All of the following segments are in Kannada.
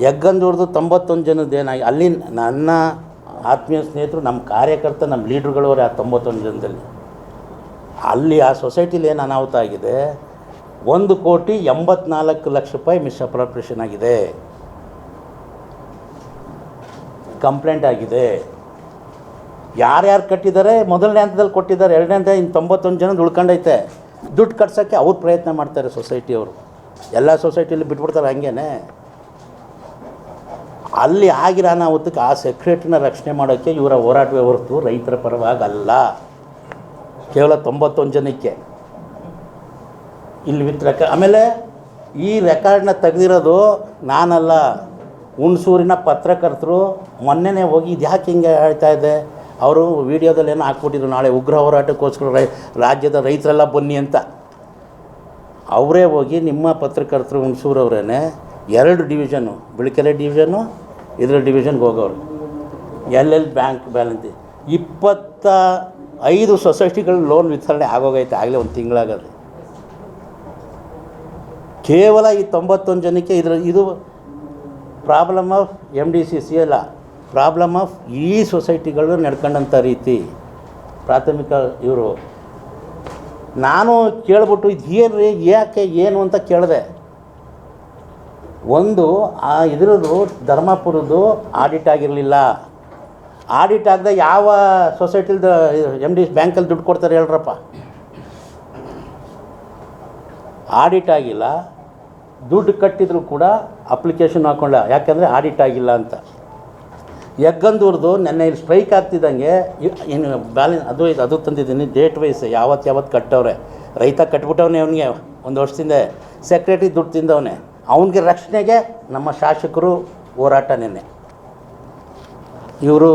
ಯಗ್ಗಂದೂರ್ದು ತೊಂಬತ್ತೊಂದು ಜನದ ಏನಾಗಿ ಅಲ್ಲಿ ನನ್ನ ಆತ್ಮೀಯ ಸ್ನೇಹಿತರು, ನಮ್ಮ ಕಾರ್ಯಕರ್ತ, ನಮ್ಮ ಲೀಡ್ರುಗಳವರೇ ಆ ತೊಂಬತ್ತೊಂದು ಜನದಲ್ಲಿ. ಅಲ್ಲಿ ಆ ಸೊಸೈಟಿಲಿ ಏನು ಅನಾಹುತ ಆಗಿದೆ? ಒಂದು ಕೋಟಿ ಎಂಬತ್ನಾಲ್ಕು ಲಕ್ಷ ರೂಪಾಯಿ ಮಿಸ್ಅಪ್ರಾಪ್ರೇಷನ್ ಆಗಿದೆ. ಕಂಪ್ಲೇಂಟ್ ಆಗಿದೆ. ಯಾರ್ಯಾರು ಕಟ್ಟಿದ್ದಾರೆ? ಮೊದಲನೇ ಹಂತದಲ್ಲಿ ಕೊಟ್ಟಿದ್ದಾರೆ. ಎರಡನೇ ಹಂತ ಇನ್ನು ತೊಂಬತ್ತೊಂದು ಜನ ಉಳ್ಕೊಂಡೈತೆ. ದುಡ್ಡು ಕಟ್ಸೋಕ್ಕೆ ಅವ್ರು ಪ್ರಯತ್ನ ಮಾಡ್ತಾರೆ ಸೊಸೈಟಿಯವರು. ಎಲ್ಲ ಸೊಸೈಟಿಯಲ್ಲಿ ಬಿಟ್ಬಿಡ್ತಾರೆ ಹಂಗೇನೆ. ಅಲ್ಲಿ ಆಗಿರೋ ಅನಾಹುತಕ್ಕೆ ಆ ಸೆಕ್ರೆಟ್ರಿನ ರಕ್ಷಣೆ ಮಾಡೋಕ್ಕೆ ಇವರ ಹೋರಾಟವೇ ಹೊರತು ರೈತರ ಪರವಾಗಲ್ಲ. ಕೇವಲ ತೊಂಬತ್ತೊಂದು ಜನಕ್ಕೆ. ಇಲ್ಲಿ ವಿತ್ ಆಮೇಲೆ ಈ ರೆಕಾರ್ಡ್ನ ತೆಗೆದಿರೋದು ನಾನಲ್ಲ, ಹುಣಸೂರಿನ ಪತ್ರಕರ್ತರು. ಮೊನ್ನೆನೇ ಹೋಗಿ ಇದು ಯಾಕೆ ಹಿಂಗೆ ಹೇಳ್ತಾ ಇದೆ? ಅವರು ವೀಡಿಯೋದಲ್ಲಿ ಏನೋ ಹಾಕ್ಬಿಟ್ಟಿದ್ರು ನಾಳೆ ಉಗ್ರ ಹೋರಾಟಕ್ಕೋಸ್ಕರ ರೈ ರಾಜ್ಯದ ರೈತರೆಲ್ಲ ಬನ್ನಿ ಅಂತ. ಅವರೇ ಹೋಗಿ ನಿಮ್ಮ ಪತ್ರಕರ್ತರು ಹುಣಸೂರವ್ರೇ ಎರಡು ಡಿವಿಷನು ಬಿಳಿಕೆರೆ ಡಿವಿಷನ್ನು ಇದ್ರ ಡಿವಿಷನ್ಗೆ ಹೋಗೋರು. ಎಲ್ಲೆಲ್ಲಿ ಬ್ಯಾಂಕ್ ಬ್ಯಾಲೆನ್ಸ್ ಇಪ್ಪತ್ತ ಐದು ಸೊಸೈಟಿಗಳು ಲೋನ್ ವಿತರಣೆ ಆಗೋಗೈತೆ ಆಗಲೇ ಒಂದು ತಿಂಗಳಾಗದೆ ಕೇವಲ ಈ ತೊಂಬತ್ತೊಂದು ಜನಕ್ಕೆ ಇದ್ರ ಇದು problem of M D C C ಅಲ್ಲ ಪ್ರಾಬ್ಲಮ್ ಆಫ್ ಈ ಸೊಸೈಟಿಗಳು ನಡ್ಕೊಂಡಂಥ ರೀತಿ ಪ್ರಾಥಮಿಕ ಇವರು. ನಾನು ಕೇಳ್ಬಿಟ್ಟು ಇದು ಏನು ರೀ ಯಾಕೆ, ಏನು ಅಂತ ಕೇಳಿದೆ. ಒಂದು, ಆ ಇದ್ರದ್ದು ಧರ್ಮಪುರದ್ದು ಆಡಿಟ್ ಆಗಿರಲಿಲ್ಲ. ಆಡಿಟ್ ಆಗದೆ ಯಾವ ಸೊಸೈಟಿಲ್ದ ಎಂ ಡಿ ಬ್ಯಾಂಕಲ್ಲಿ ದುಡ್ಡು ಕೊಡ್ತಾರೆ ಹೇಳ್ರಪ್ಪ. ಆಡಿಟ್ ಆಗಿಲ್ಲ. ದುಡ್ಡು ಕಟ್ಟಿದ್ರು ಕೂಡ ಅಪ್ಲಿಕೇಶನ್ ಹಾಕೊಂಡ ಯಾಕೆಂದರೆ ಆಡಿಟ್ ಆಗಿಲ್ಲ ಅಂತ. ಯಗ್ಗಂದೂರ್ದು ನೆನ್ನೆ ಇಲ್ಲಿ ಸ್ಟ್ರೈಕ್ ಆಗ್ತಿದ್ದಂಗೆ ಏನು ಬ್ಯಾಲೆನ್ಸ್ ಅದು ಇದು, ಅದು ತಂದಿದ್ದೀನಿ. ಡೇಟ್ ವೈಸ್ ಯಾವತ್ತು ಯಾವತ್ತು ಕಟ್ಟವ್ರೆ. ರೈತ ಕಟ್ಬಿಟ್ಟವನೇ ಅವನಿಗೆ. ಒಂದು ವರ್ಷದಿಂದ ಸೆಕ್ರೆಟ್ರಿ ದುಡ್ಡು ತಿಂದವನೆ. ಅವನಿಗೆ ರಕ್ಷಣೆಗೆ ನಮ್ಮ ಶಾಸಕರು ಹೋರಾಟ ನೆನ್ನೆ. ಇವರು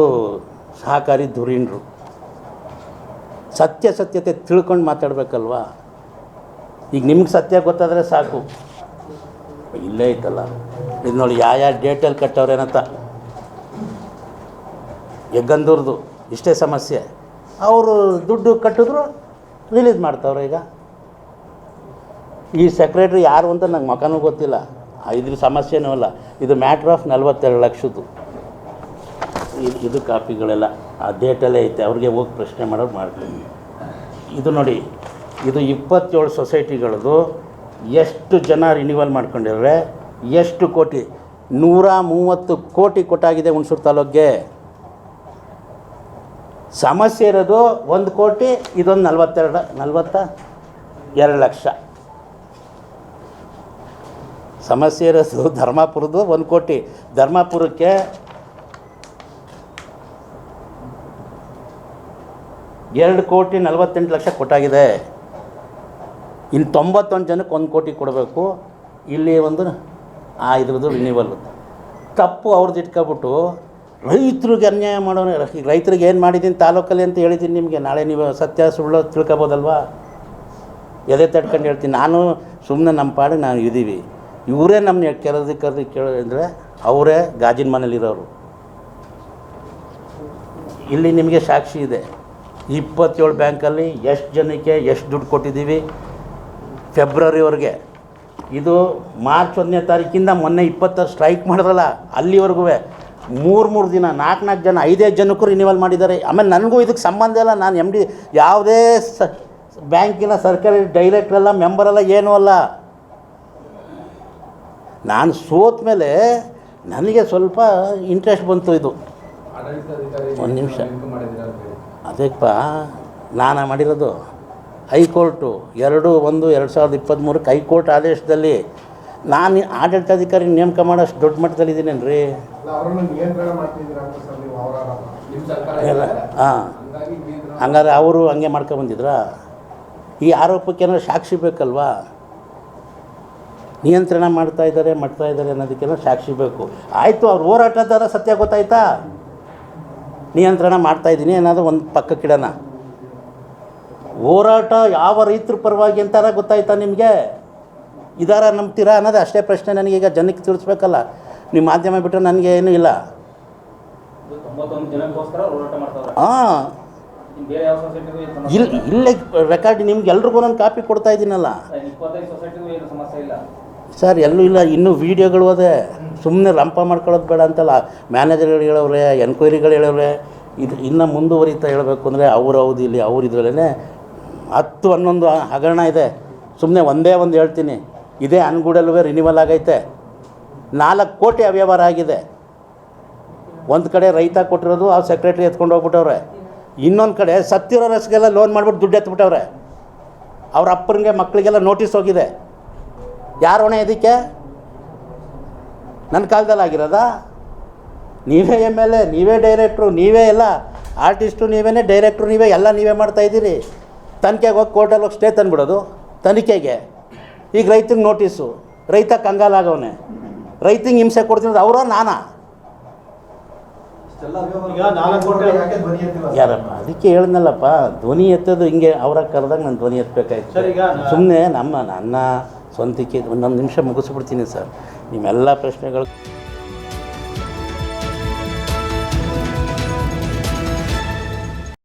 ಸಹಕಾರಿ ಧುರೀಣರು. ಸತ್ಯ ಸತ್ಯತೆ ತಿಳ್ಕೊಂಡು ಮಾತಾಡಬೇಕಲ್ವಾ? ಈಗ ನಿಮ್ಗೆ ಸತ್ಯ ಗೊತ್ತಾದರೆ ಸಾಕು. ಇಲ್ಲೇ ಐತಲ್ಲ. ಇದು ನೋಡಿ ಯಾವ ಯಾವ ಡೇಟಲ್ಲಿ ಕಟ್ಟವ್ರೇನಂತ. ಹೆಗ್ಗಂದೂರ್ದು ಇಷ್ಟೇ ಸಮಸ್ಯೆ. ಅವರು ದುಡ್ಡು ಕಟ್ಟಿದ್ರು ರಿಲೀಸ್ ಮಾಡ್ತಾವ್ರೆ ಈಗ. ಈ ಸೆಕ್ರೆಟ್ರಿ ಯಾರು ಅಂತ ನಂಗೆ ಮಕನೂ ಗೊತ್ತಿಲ್ಲ. ಇದ್ರ ಸಮಸ್ಯೆನೂ ಅಲ್ಲ ಇದು ಮ್ಯಾಟ್ರ್ ಆಫ್ ನಲ್ವತ್ತೆರಡು ಲಕ್ಷದ್ದು. ಇದು ಇದು ಕಾಪಿಗಳೆಲ್ಲ ಆ ಡೇಟಲ್ಲೇ ಐತೆ. ಅವ್ರಿಗೆ ಹೋಗಿ ಪ್ರಶ್ನೆ ಮಾಡೋದು ಮಾಡ್ತೀನಿ. ಇದು ನೋಡಿ, ಇದು ಇಪ್ಪತ್ತೇಳು ಸೊಸೈಟಿಗಳದು ಎಷ್ಟು ಜನ ರಿನಿವಲ್ ಮಾಡ್ಕೊಂಡಿದ್ದಾರೆ ಎಷ್ಟು ಕೋಟಿ? ನೂರ ಮೂವತ್ತು ಕೋಟಿ ಕೊಟ್ಟಾಗಿದೆ ಹುಣಸೂರು ತಾಲೂಕಿಗೆ. ಸಮಸ್ಯೆ ಇರೋದು ಒಂದು ಕೋಟಿ, ಇದೊಂದು ನಲ್ವತ್ತೆರಡು, ನಲ್ವತ್ತ ಎರಡು ಲಕ್ಷ. ಸಮಸ್ಯೆ ಇರೋದು ಧರ್ಮಾಪುರದ್ದು ಒಂದು ಕೋಟಿ. ಧರ್ಮಾಪುರಕ್ಕೆ ಎರಡು ಕೋಟಿ ನಲವತ್ತೆಂಟು ಲಕ್ಷ ಕೊಟ್ಟಾಗಿದೆ. ಇನ್ನು ತೊಂಬತ್ತೊಂದು ಜನಕ್ಕೆ ಒಂದು ಕೋಟಿ ಕೊಡಬೇಕು. ಇಲ್ಲಿ ಒಂದು, ಆ ಇದ್ರದ್ದು ರಿನ್ಯೂವಲ್ ತಪ್ಪು ಅವ್ರದ್ದು ಇಟ್ಕೊಬಿಟ್ಟು ರೈತರಿಗೆ ಅನ್ಯಾಯ ಮಾಡೋನು ರೈತರಿಗೆ ಏನು ಮಾಡಿದ್ದೀನಿ ತಾಲೂಕಲ್ಲಿ ಅಂತ ಹೇಳಿದ್ದೀನಿ ನಿಮಗೆ. ನಾಳೆ ನೀವು ಸತ್ಯ ಸುಳ್ಳು ತಿಳ್ಕೊಬೋದಲ್ವಾ? ಎದೆ ತಡ್ಕೊಂಡು ಹೇಳ್ತೀನಿ. ನಾನು ಸುಮ್ಮನೆ ನಮ್ಮ ಪಾಡಿಗೆ ನಾವು ಇದ್ದೀವಿ. ಇವರೇ ನಮ್ಮನ್ನ ಕೆರೆದು ಕರೆದು ಕೇಳಿದ್ರೆ ಅವರೇ ಗಾಜಿನ ಮನೇಲಿರೋರು. ಇಲ್ಲಿ ನಿಮಗೆ ಸಾಕ್ಷಿ ಇದೆ. ಇಪ್ಪತ್ತೇಳು ಬ್ಯಾಂಕಲ್ಲಿ ಎಷ್ಟು ಜನಕ್ಕೆ ಎಷ್ಟು ದುಡ್ಡು ಕೊಟ್ಟಿದ್ದೀವಿ? ಫೆಬ್ರವರಿವರೆಗೆ. ಇದು ಮಾರ್ಚ್ ಒಂದನೇ ತಾರೀಕಿಂದ ಮೊನ್ನೆ ಇಪ್ಪತ್ತು ಸ್ಟ್ರೈಕ್ ಮಾಡಿದ್ರಲ್ಲ, ಅಲ್ಲಿವರೆಗೂ ಮೂರು ಮೂರು ದಿನ, ನಾಲ್ಕು ನಾಲ್ಕು ಜನ, ಐದೇ ಜನಕ್ಕೂ ರಿನಿವಲ್ ಮಾಡಿದ್ದಾರೆ. ಆಮೇಲೆ ನನಗೂ ಇದಕ್ಕೆ ಸಂಬಂಧ ಇಲ್ಲ, ನಾನು ಎಂ ಡಿ ಯಾವುದೇ ಸ, ಬ್ಯಾಂಕಿನ ಸರ್ಕಾರಿ ಡೈರೆಕ್ಟ್ರೆಲ್ಲ ಅಲ್ಲ ಮೆಂಬರ್ ಅಲ್ಲ ಏನೂ ಅಲ್ಲ. ನಾನು ಸೋತ ಮೇಲೆ ನನಗೆ ಸ್ವಲ್ಪ ಇಂಟ್ರೆಸ್ಟ್ ಬಂತು ಇದು. ಒಂದು ನಿಮಿಷ. ಅದಕ್ಕಪ್ಪ ನಾನು ಮಾಡಿರೋದು ಹೈಕೋರ್ಟು ಎರಡು ಒಂದು ಎರಡು ಸಾವಿರದ ಇಪ್ಪತ್ತ್ಮೂರಕ್ಕೆ ಹೈಕೋರ್ಟ್ ಆದೇಶದಲ್ಲಿ ನಾನು ಆಡಳಿತಾಧಿಕಾರಿ ನೇಮಕ ಮಾಡೋಷ್ಟು ದೊಡ್ಡ ಮಟ್ಟದಲ್ಲಿ ಇದ್ದೀನೇನು ರೀ ಹಾಂ. ಹಂಗಾದ್ರೆ ಅವರು ಹಂಗೆ ಮಾಡ್ಕೊಂಬಂದಿದ್ರಾ ಈ ಆರೋಪಕ್ಕೆ ಏನಾದ್ರು ಸಾಕ್ಷಿ ಬೇಕಲ್ವಾ? ನಿಯಂತ್ರಣ ಮಾಡ್ತಾ ಇದ್ದಾರೆ ಮಾಡ್ತಾ ಇದ್ದಾರೆ ಅನ್ನೋದಕ್ಕೆಲ್ಲ ಸಾಕ್ಷಿ ಬೇಕು. ಆಯಿತು, ಅವ್ರು ಹೋರಾಟದಾರ ಸತ್ಯ ಗೊತ್ತಾಯ್ತಾ? ನಿಯಂತ್ರಣ ಮಾಡ್ತಾ ಇದ್ದೀನಿ ಒಂದು ಒಂದು ಪಕ್ಕಕ್ಕಿಡೋಣ ಹೋರಾಟ ಯಾವ ರೈತರ ಪರವಾಗಿ ಅಂತಾರ ಗೊತ್ತಾಯ್ತಾ ನಿಮಗೆ? ಇದಾರ ನಂಬ್ತೀರಾ ಅನ್ನೋದು ಅಷ್ಟೇ ಪ್ರಶ್ನೆ ನನಗೀಗ ಜನಕ್ಕೆ ತಿಳಿಸ್ಬೇಕಲ್ಲ. ನಿಮ್ಮ ಮಾಧ್ಯಮ ಬಿಟ್ಟರೆ ನನಗೆ ಏನೂ ಇಲ್ಲ. ಹಾಂ ಇಲ್ಲಿ ಇಲ್ಲೇ ರೆಕಾರ್ಡ್ ನಿಮ್ಗೆ ಎಲ್ರಿಗೂ ನಾನು ಕಾಪಿ ಕೊಡ್ತಾ ಇದ್ದೀನಲ್ಲ. ಸರ್, ಎಲ್ಲೂ ಇಲ್ಲ. ಇನ್ನೂ ವೀಡಿಯೋಗಳು ಅದೇ. ಸುಮ್ಮನೆ ರಂಪ ಮಾಡ್ಕೊಳ್ಳೋದು ಬೇಡ ಅಂತಲ್ಲ. ಮ್ಯಾನೇಜರ್ಗಳು ಹೇಳೋರೆ ಎನ್ಕ್ವೈರಿಗಳು ಹೇಳೋರೆ ಇದು ಇನ್ನು ಮುಂದುವರಿತಾ ಹೇಳಬೇಕು ಅಂದರೆ ಅವ್ರ ಇಲ್ಲಿ ಅವ್ರ ಇದರಲ್ಲೇ ಹತ್ತು ಹನ್ನೊಂದು ಹಗರಣ ಇದೆ. ಸುಮ್ಮನೆ ಒಂದೇ ಒಂದು ಹೇಳ್ತೀನಿ. ಇದೇ ಅನ್ಗೂಡಲ್ವೇ ರಿನಿವಲ್ ಆಗೈತೆ. ನಾಲ್ಕು ಕೋಟಿ ಅವ್ಯವಹಾರ ಆಗಿದೆ. ಒಂದು ಕಡೆ ರೈತ ಕೊಟ್ಟಿರೋದು, ಆ ಸೆಕ್ರೆಟ್ರಿ ಎತ್ಕೊಂಡು ಹೋಗ್ಬಿಟ್ಟವ್ರೆ. ಇನ್ನೊಂದು ಕಡೆ ಸತ್ತಿರೋ ರಸ್ಗೆಲ್ಲ ಲೋನ್ ಮಾಡಿಬಿಟ್ಟು ದುಡ್ಡು ಎತ್ಬಿಟ್ಟವ್ರೆ. ಅವ್ರ ಅಪ್ಪನಿಗೆ ಮಕ್ಕಳಿಗೆಲ್ಲ ನೋಟಿಸ್ ಹೋಗಿದೆ. ಯಾರು ಹೊಣೆ ಇದಕ್ಕೆ? ನನ್ನ ಕಾಲದಲ್ಲಿ ಆಗಿರೋದಾ? ನೀವೇ ಎಂ ಎಲ್ ಎ ನೀವೇ ಡೈರೆಕ್ಟ್ರು ನೀವೇ ಎಲ್ಲ ಆರ್ಟಿಸ್ಟು ನೀವೇ ಡೈರೆಕ್ಟ್ರು ನೀವೇ ಎಲ್ಲ ನೀವೇ ಮಾಡ್ತಾಯಿದ್ದೀರಿ ತನಿಖೆಗೆ ಹೋಗಿ ಕೋರ್ಟಲ್ಲಿ ಹೋಗಿ ಸ್ಟೇ ತಂದುಬಿಡೋದು ತನಿಖೆಗೆ. ಈಗ ರೈತಂಗೆ ನೋಟಿಸು ರೈತ ಕಂಗಾಲಾಗವನೆ. ರೈತಂಗೆ ಹಿಂಸೆ ಕೊಡ್ತಿರೋದು ಅವರ ನಾನಾ? ಯಾರಪ್ಪ ಅದಕ್ಕೆ ಹೇಳ್ದಲ್ಲಪ್ಪ ಧ್ವನಿ ಎತ್ತೋದು ಹಿಂಗೆ ಅವರ ಕರೆದಾಗ ನಾನು ಧ್ವನಿ ಎತ್ತಬೇಕಾಯ್ತು. ಸುಮ್ಮನೆ ನಮ್ಮ ನನ್ನ ಸ್ವಂತಿಕೆ ಒಂದೊಂದು ನಿಮಿಷ ಮುಗಿಸ್ಬಿಡ್ತೀನಿ ಸರ್. ನಿಮ್ಮೆಲ್ಲ ಪ್ರಶ್ನೆಗಳು